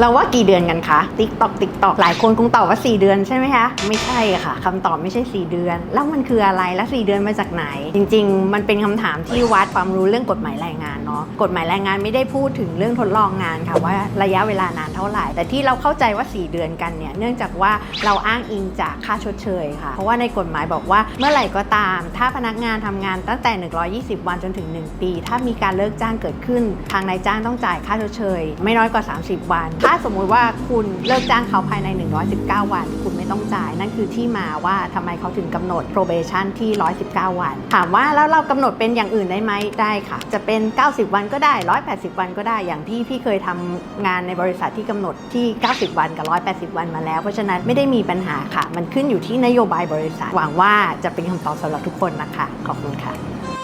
เราว่ากี่เดือนกันคะติ๊กตอกติ๊กตอกหลายคนคงตอบว่า 4 เดือนใช่ไหมคะ ไม่ใช่ค่ะคำตอบไม่ใช่ 4 เดือน แล้วมันคืออะไรและ 4 เดือนมาจากไหน จริง ๆ มันเป็นคำถามที่วัดความรู้เรื่องกฎหมายแรงงาน เนาะกฎหมายแรงงานไม่ได้พูดถึงเรื่องทดลองงานค่ะว่าระยะเวลานานเท่าไหร่ แต่ที่เราเข้าใจว่า 4 เดือนกันเนี่ยเนื่องจากว่าเราอ้างอิงจากค่าชดเชยค่ะ เพราะว่าในกฎหมายบอกว่าเมื่อไหร่ก็ตาม ถ้าพนักงานทำงานตั้งแต่ 120 วันจนถึง 1 ปี ถ้ามีการเลิกจ้างเกิดขึ้น ทางนายจ้างต้องจ่ายค่าชดเชย ไม่น้อยกว่า 30 วัน ถ้าสมมุติว่าคุณเลิกจ้างเขาภายใน 119 วัน คุณไม่ต้องจ่าย นั่นคือที่มาว่าทำไมเขาถึงกำหนด probation ที่ 119 วัน ถามว่าแล้วเรากำหนดเป็นอย่างอื่นได้ไหมได้ค่ะ จะเป็น 90วันก็ได้ 180 วันก็ได้อย่างที่พี่เคยทำงานในบริษัทที่กำหนดที่ 90 วันกับ 180 วันมาแล้ว เพราะฉะนั้นไม่ได้มีปัญหาค่ะ มันขึ้นอยู่ที่นโยบายบริษัท หวังว่าจะเป็นคำตอบสำหรับทุกคนนะคะ ขอบคุณค่ะ